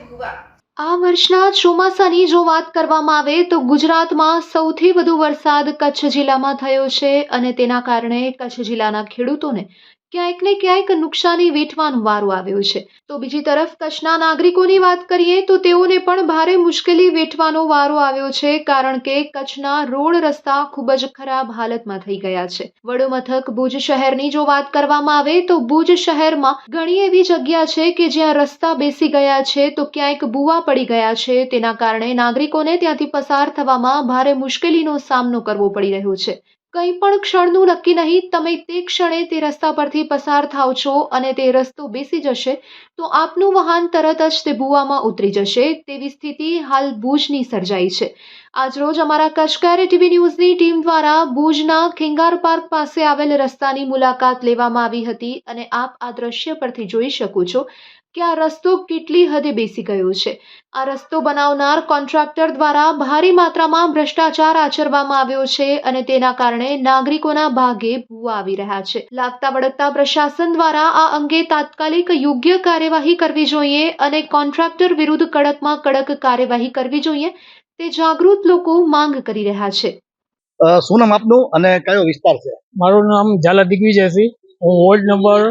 ભુવા. આ વર્ષના ચોમાસાની જો વાત કરવામાં આવે તો ગુજરાતમાં સૌથી વધુ વરસાદ કચ્છ જિલ્લામાં થયો છે અને તેના કારણે કચ્છ જિલ્લાના ખેડૂતોને ક્યાંક ને ક્યાંક નુકસાની વેઠવાનો વારો આવ્યો છે. તો બીજી તરફ કચ્છના નાગરિકોની વાત કરીએ તો તેઓને પણ ભારે મુશ્કેલી વેઠવાનો વારો આવ્યો છે કારણ કે કચ્છના રોડ રસ્તા ખૂબ જ ખરાબ હાલતમાં થઈ ગયા છે. વડો મથક ભુજ શહેરની જો વાત કરવામાં આવે તો ભુજ શહેરમાં ઘણી એવી જગ્યા છે કે જ્યાં રસ્તા બેસી ગયા છે તો ક્યાંક બુવા પડી ગયા છે. તેના કારણે નાગરિકોને ત્યાંથી પસાર થવામાં ભારે મુશ્કેલીનો સામનો કરવો પડી રહ્યો છે. કંઈ પણ ક્ષણનું નક્કી નહીં, તમે તે ક્ષણે તે રસ્તા પરથી પસાર થાવ છો અને તે રસ્તો બેસી જશે, તો આપનું વાહન તરત જ તે ભૂવામાં ઉતરી જશે. તેવી સ્થિતિ હાલ ભુજની સર્જાઈ છે. આજરોજ અમારા કચકારે ટીવી ન્યૂઝની ટીમ દ્વારા ભુજના ખિંગાર પાર્ક પાસે આવેલ રસ્તાની મુલાકાત લેવામાં આવી હતી અને આપ આ દ્રશ્ય પરથી જોઈ શકો છો કે આ રસ્તો કેટલી હદે બેસી ગયો છે. આ રસ્તો બનાવનાર કોન્ટ્રાક્ટર દ્વારા ભારે માત્રામાં ભ્રષ્ટાચાર આચરવામાં આવ્યો છે અને તેના કારણે નાગરિકોના ભાગે ભૂવા આવી રહ્યા છે. લાગતા વળગતા પ્રશાસન દ્વારા આ અંગે તાત્કાલિક યોગ્ય કાર્યવાહી કરવી જોઈએ અને કોન્ટ્રાક્ટર વિરુદ્ધ કડકમાં કડક કાર્યવાહી કરવી જોઈએ તે જાગૃત લોકો માંગ કરી રહ્યા છે. શું નામ આપનું અને કયો વિસ્તાર છે? મારું નામ ઝાલા દિગ્વિજય છે. હું વોર્ડ નંબર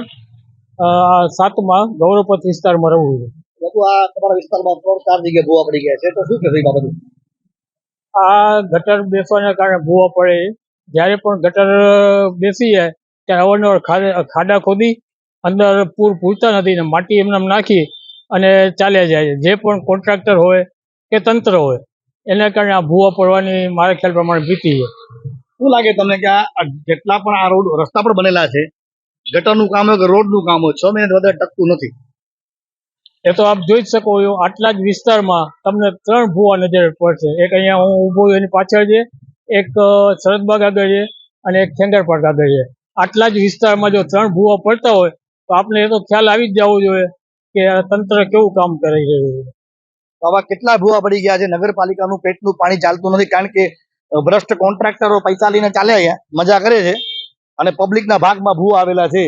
સાતમાં ગૌરવપથ વિસ્તારમાં રહું છું. લોકો આ તમારા વિસ્તારમાં ત્રણ ચાર જગ્યાએ ભૂવા પડી ગયા છે. તો શું કહેશો બાબતે? આ ગટર બેસવાના કારણે ભૂવા પડે જ્યારે પણ ગટર બેસી જાય ત્યારે અવારનવાર ખાડા ખાડા ખોદી અંદર પૂર પૂરતા નથી ને માટી એમને એમ નાખી અને ચાલ્યા જાય છે. જે પણ કોન્ટ્રાક્ટર હોય કે તંત્ર હોય એના કારણે આ ભૂવા પડવાની મારા ખ્યાલ પ્રમાણે ભીતિ છે શું લાગે તમને કે આ જેટલા પણ આ રોડ રસ્તા પણ બનેલા છે ગટરનું કામ હોય કે રોડનું કામ હોય છ મિનિટ વધારે ટકતું નથી? એ તો આપ જોઈ જ શકો છો આટલા જ વિસ્તારમાં તમને ત્રણ ભૂવા નજર પડશે. એક અહીંયા હું ઊભો છું એની પાછળ છે એક અ, શરદબાગ આગળ છે અને એક ખેંગાર પાર્ક આગળ છે. આટલા જ વિસ્તારમાં જો ત્રણ ભૂવા પડતા હોય તો આપણે એ તો ખ્યાલ આવી જ જવો જોઈએ કે આ તંત્ર કેવું કામ કરે છે. તો આવા કેટલા ભૂવા પડી ગયા છે? નગરપાલિકાનું પેટનું પાણી ચાલતું નથી કારણ કે ભ્રષ્ટ કોન્ટ્રાક્ટરો પૈસા લઈને ચાલ્યા મજા કરે છે. અને પબ્લિકના ભાગમાં ભૂ આવેલા છે.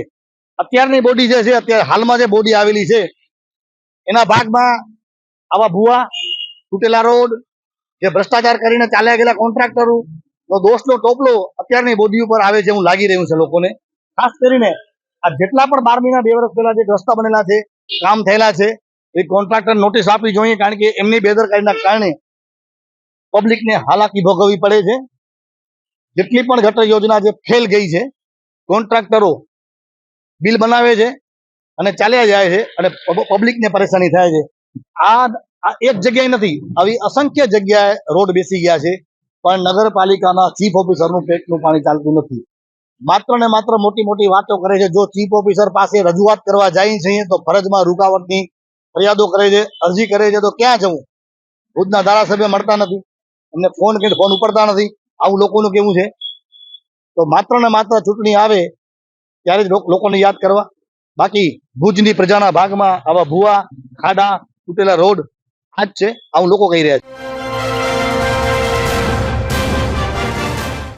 અત્યારની બોડી જે છે, અત્યારે હાલમાં જે બોડી આવેલી છે, એના ભાગમાં આવા ભૂવા તૂટેલા રોડ, જે ભ્રષ્ટાચાર કરીને ચાલ્યા ગયેલા કોન્ટ્રાક્ટરો નો દોષનો ટોપલો અત્યારની બોડી ઉપર આવે છે, એવું લાગી રહ્યું છે લોકોને. ખાસ કરીને આ જેટલા પણ બાર મહિના બે વર્ષ પહેલા જે રસ્તા બનેલા છે, કામ થયેલા છે એ કોન્ટ્રાક્ટર નોટિસ આપવી જોઈએ કારણ કે એમની બેદરકારીના કારણે પબ્લિકને હાલાકી ભોગવવી પડે છે. જેટલી પણ ગટર યોજના જે ફેલ ગઈ છે કોન્ટ્રાક્ટરો બિલ બનાવે છે અને ચાલ્યા જાય છે અને પબ્લિકને પરેશાની થાય છે. આ એક જગ્યાએ નથી, આવી અસંખ્ય જગ્યાએ રોડ બેસી ગયા છે, પણ નગરપાલિકાના ચીફ ઓફિસરનું પેટનું પાણી ચાલતું નથી. માત્ર ને માત્ર મોટી મોટી વાતો કરે છે, જો ચીફ ઓફિસર પાસે રજૂઆત કરવા જાય છે તો ફરજમાં રૂકાવટની ફરિયાદો કરે છે, અરજી કરે છે, તો ક્યાં જવું? ભુજના ધારાસભ્ય મળતા નથી. એમને ફોન કે ફોન ઉપડતા નથી. આવું લોકોનું કેવું છે? તો માત્ર ને માત્ર ચૂંટણી આવે ત્યારે જ લોકોને યાદ કરવા. બાકી ભુજની પ્રજાના ભાગમાં આવા ભૂવા, ખાડા, તૂટેલા રોડ આ જ છે, આવું લોકો કહી રહ્યા છે.